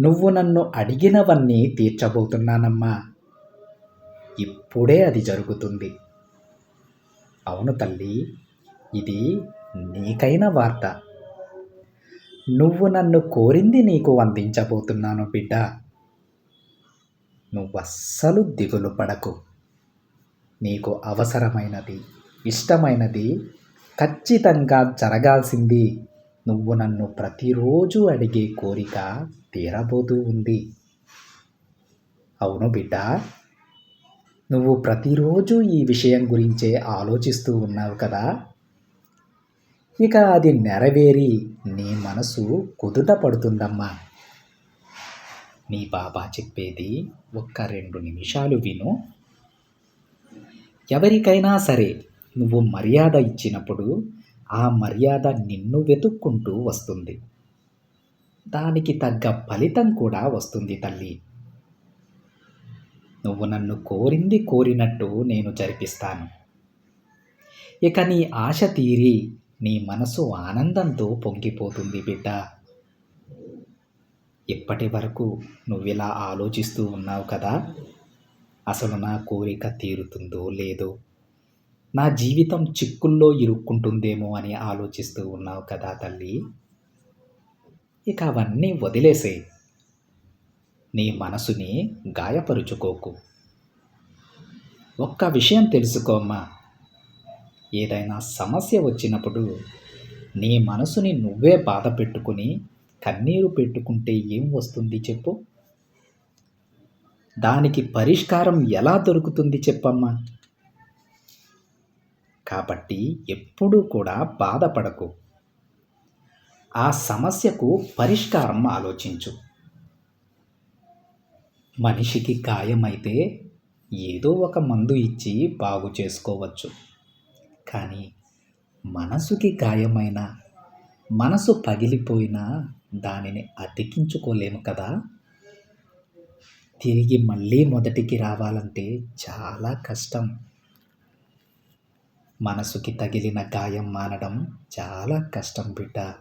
నువ్వు నన్ను అడిగినవన్నీ తీర్చబోతున్నానమ్మా. ఇప్పుడే అది జరుగుతుంది. అవును తల్లి ఇది నీకైన వార్త. నువ్వు నన్ను కోరింది నీకు అందించబోతున్నాను బిడ్డ. నువ్వస్సలు దిగులు పడకు. నీకు అవసరమైనది ఇష్టమైనది ఖచ్చితంగా జరగాల్సింది నువ్వు నన్ను ప్రతిరోజు అడిగే కోరిక తీరబోతూ ఉంది. అవును బిడ్డ నువ్వు ప్రతిరోజు ఈ విషయం గురించే ఆలోచిస్తూ ఉన్నావు కదా. ఇక అది నెరవేరి నీ మనసు కుదుట పడుతుందమ్మా. నీ బాబా చెప్పేది ఒక్క రెండు నిమిషాలు విను. ఎవరికైనా సరే నువ్వు మర్యాద ఇచ్చినప్పుడు ఆ మర్యాద నిన్ను వెతుక్కుంటూ వస్తుంది. దానికి తగ్గ ఫలితం కూడా వస్తుంది తల్లి. నువ్వు నన్ను కోరింది కోరినట్టు నేను జరిపిస్తాను. ఇక నీ ఆశ తీరి నీ మనసు ఆనందంతో పొంగిపోతుంది బిడ్డ. ఇప్పటి వరకు నువ్విలా ఆలోచిస్తూ ఉన్నావు కదా? అసలు నా కోరిక తీరుతుందో లేదో నా జీవితం చిక్కుల్లో ఇరుక్కుంటుందేమో అని ఆలోచిస్తూ ఉన్నావు కదా తల్లి. ఇక అవన్నీ వదిలేసే నీ మనసుని గాయపరుచుకోకు. ఒక్క విషయం తెలుసుకోమ్మా. ఏదైనా సమస్య వచ్చినప్పుడు నీ మనసుని నువ్వే బాధ పెట్టుకుని కన్నీరు పెట్టుకుంటే ఏం వస్తుంది చెప్పు? దానికి పరిష్కారం ఎలా దొరుకుతుంది చెప్పమ్మా. కాబట్టి ఎప్పుడూ కూడా బాధపడకు. ఆ సమస్యకు పరిష్కారం ఆలోచించు. మనిషికి గాయమైతే ఏదో ఒక మందు ఇచ్చి బాగు చేసుకోవచ్చు. కానీ మనసుకి గాయమైన మనసు పగిలిపోయినా దానిని అతికించుకోలేము కదా. తిరిగి మళ్ళీ మొదటికి రావాలంటే చాలా కష్టం. మనసుకి తగిలిన గాయం మానడం చాలా కష్టం బిడ్డ.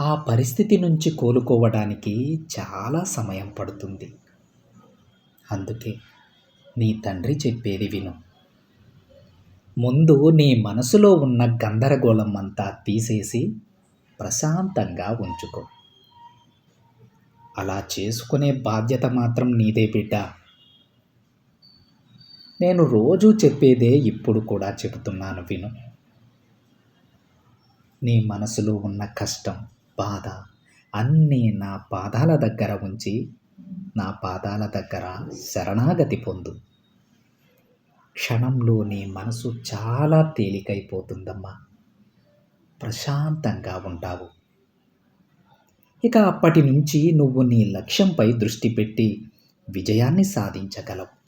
ఆ పరిస్థితి నుంచి కోలుకోవడానికి చాలా సమయం పడుతుంది. అందుకే నీ తండ్రి చెప్పేది విను. ముందు నీ మనసులో ఉన్న గందరగోళం అంతా తీసేసి ప్రశాంతంగా ఉంచుకో. అలా చేసుకునే బాధ్యత మాత్రం నీదే బిడ్డ. నేను రోజూ చెప్పేదే ఇప్పుడు కూడా చెబుతున్నాను విను. నీ మనసులో ఉన్న కష్టం బాధ అన్నీ నా పాదాల దగ్గర ఉంచి నా పాదాల దగ్గర శరణాగతి పొందు. క్షణంలో నీ మనసు చాలా తేలికైపోతుందమ్మా. ప్రశాంతంగా ఉంటావు. ఇక అప్పటి నుంచి నువ్వు నీ లక్ష్యంపై దృష్టి పెట్టి విజయాన్ని సాధించగలవు.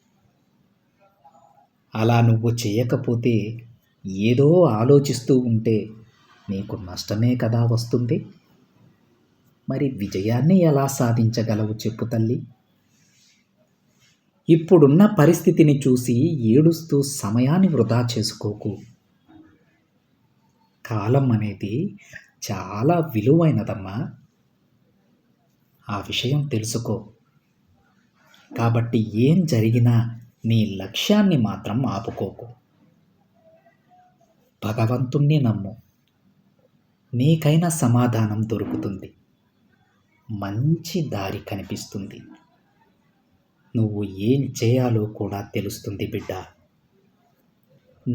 అలా నువ్వు చేయకపోతే ఏదో ఆలోచిస్తూ ఉంటే నీకు నష్టమే కదా వస్తుంది. మరి విజయాన్ని ఎలా సాధించగలవు చెప్పు తల్లి. ఇప్పుడున్న పరిస్థితిని చూసి ఏడుస్తూ సమయాన్ని వృధా చేసుకోకు. కాలం అనేది చాలా విలువైనదమ్మా. ఆ విషయం తెలుసుకో. కాబట్టి ఏం జరిగినా నీ లక్ష్యాన్ని మాత్రం ఆపుకోకు. భగవంతుణ్ణి నమ్ము. నీకైనా సమాధానం దొరుకుతుంది. మంచి దారి కనిపిస్తుంది. నువ్వు ఏం చేయాలో కూడా తెలుస్తుంది బిడ్డ.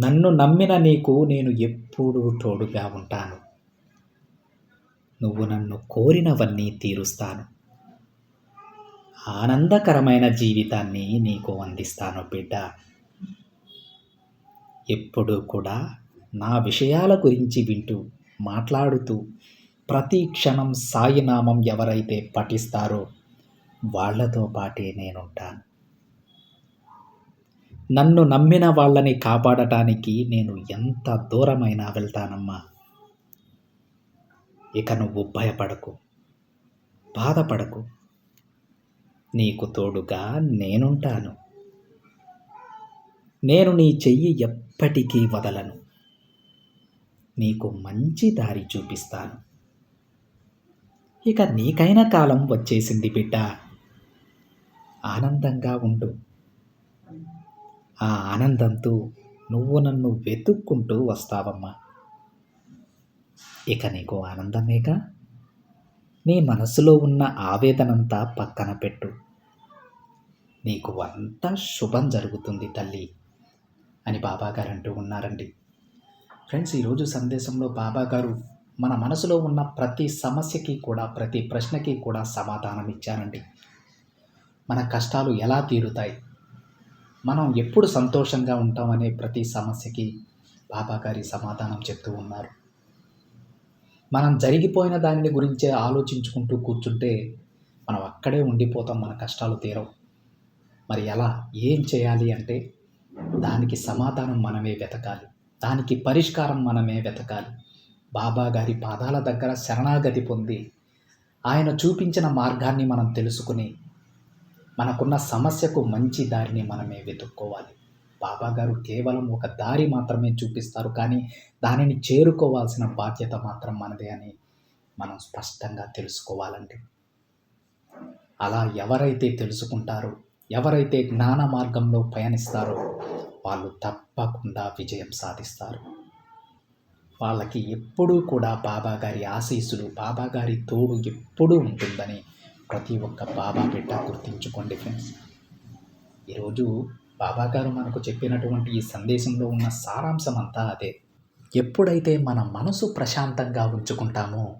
నన్ను నమ్మిన నీకు నేను ఎప్పుడూ తోడుగా ఉంటాను. నువ్వు నన్ను కోరినవన్నీ తీరుస్తాను. ఆనందకరమైన జీవితాన్ని నీకు అందిస్తాను బిడ్డ. ఎప్పుడూ కూడా నా విషయాల గురించి వింటూ మాట్లాడుతూ ప్రతి క్షణం సాయినామం ఎవరైతే పఠిస్తారో వాళ్ళతో పాటే నేనుంటాను. నన్ను నమ్మిన వాళ్ళని కాపాడటానికి నేను ఎంత దూరమైనా వెళ్తానమ్మా. ఇక నువ్వు భయపడకు బాధపడకు. నీకు తోడుగా నేనుంటాను. నేను నీ చెయ్యి ఎప్పటికీ వదలను. నీకు మంచి దారి చూపిస్తాను. ఇక నీకైన కాలం వచ్చేసింది బిడ్డ. ఆనందంగా ఉండు. ఆ ఆనందంతో నువ్వు నన్ను వెతుక్కుంటూ వస్తావమ్మా. ఇక నీకు ఆనందమేగా? నీ మనసులో ఉన్న ఆవేదనంతా పక్కన పెట్టు. నీకు అంతా శుభం జరుగుతుంది తల్లి అని బాబాగారు అంటూ ఉన్నారండి. ఫ్రెండ్స్ ఈరోజు సందేశంలో బాబాగారు మన మనసులో ఉన్న ప్రతి సమస్యకి కూడా ప్రతి ప్రశ్నకి కూడా సమాధానం ఇచ్చారండి. మన కష్టాలు ఎలా తీరుతాయి? మనం ఎప్పుడు సంతోషంగా ఉంటామనే ప్రతి సమస్యకి బాబాగారి సమాధానం చెప్తూ ఉన్నారు. మనం జరిగిపోయిన దానిని గురించే ఆలోచించుకుంటూ కూర్చుంటే మనం అక్కడే ఉండిపోతాం మన కష్టాలు తీరవు. మరి ఎలా? ఏం చేయాలి అంటే దానికి సమాధానం మనమే వెతకాలి. దానికి పరిష్కారం మనమే వెతకాలి. బాబా గారి పాదాల దగ్గర శరణాగతి పొంది ఆయన చూపించిన మార్గాన్ని మనం తెలుసుకుని మనకున్న సమస్యకు మంచి దారిని మనమే వెతుక్కోవాలి. బాబా గారు కేవలం ఒక దారి మాత్రమే చూపిస్తారు. కానీ దానిని చేరుకోవాల్సిన బాధ్యత మాత్రం మనదే అని మనం స్పష్టంగా తెలుసుకోవాలండి. అలా ఎవరైతే తెలుసుకుంటారో ఎవరైతే జ్ఞాన మార్గంలో పయనిస్తారో వాళ్ళు తప్పకుండా విజయం సాధిస్తారు. వాళ్ళకి ఎప్పుడూ కూడా బాబాగారి ఆశీస్సులు బాబాగారి తోడు ఎప్పుడూ ఉంటుందని ప్రతి ఒక్క బాబా బిడ్డ గుర్తించుకోండి ఫ్రెండ్స్. ఈరోజు బాబా గారు మనకు చెప్పినటువంటి ఈ సందేశంలో ఉన్న సారాంశం అంతా అదే. ఎప్పుడైతే మన మనసు ప్రశాంతంగా ఉంచుకుంటామో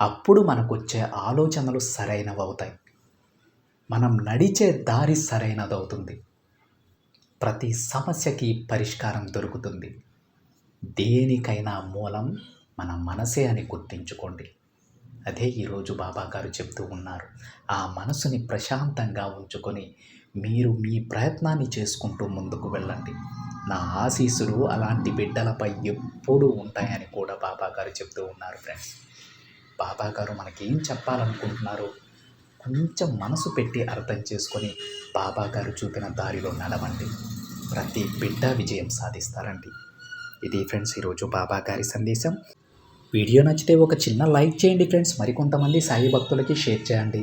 అప్పుడు మనకొచ్చే ఆలోచనలు సరైనవి అవుతాయి. మనం నడిచే దారి సరైనదవుతుంది ప్రతి సమస్యకి పరిష్కారం దొరుకుతుంది. దేనికైనా మూలం మన మనసే అని గుర్తించుకోండి. అదే ఈరోజు బాబా గారు చెప్తూ ఉన్నారు. ఆ మనసుని ప్రశాంతంగా ఉంచుకొని మీరు మీ ప్రయత్నాన్ని చేసుకుంటూ ముందుకు వెళ్ళండి. నా ఆశీస్సులు అలాంటి బిడ్డలపై ఎప్పుడూ ఉంటాయని కూడా బాబా గారు చెప్తూ ఉన్నారు ఫ్రెండ్స్. బాబా గారు మనకేం చెప్పాలనుకుంటున్నారో కొంచెం మనసు పెట్టి అర్థం చేసుకొని బాబా గారు చూపిన దారిలో నడవండి. ప్రతి బిడ్డ విజయం సాధిస్తారండి. ఇది ఫ్రెండ్స్ ఈరోజు బాబా గారి సందేశం. వీడియో నచ్చితే ఒక చిన్న లైక్ చేయండి ఫ్రెండ్స్. మరికొంతమంది సాయి భక్తులకి షేర్ చేయండి.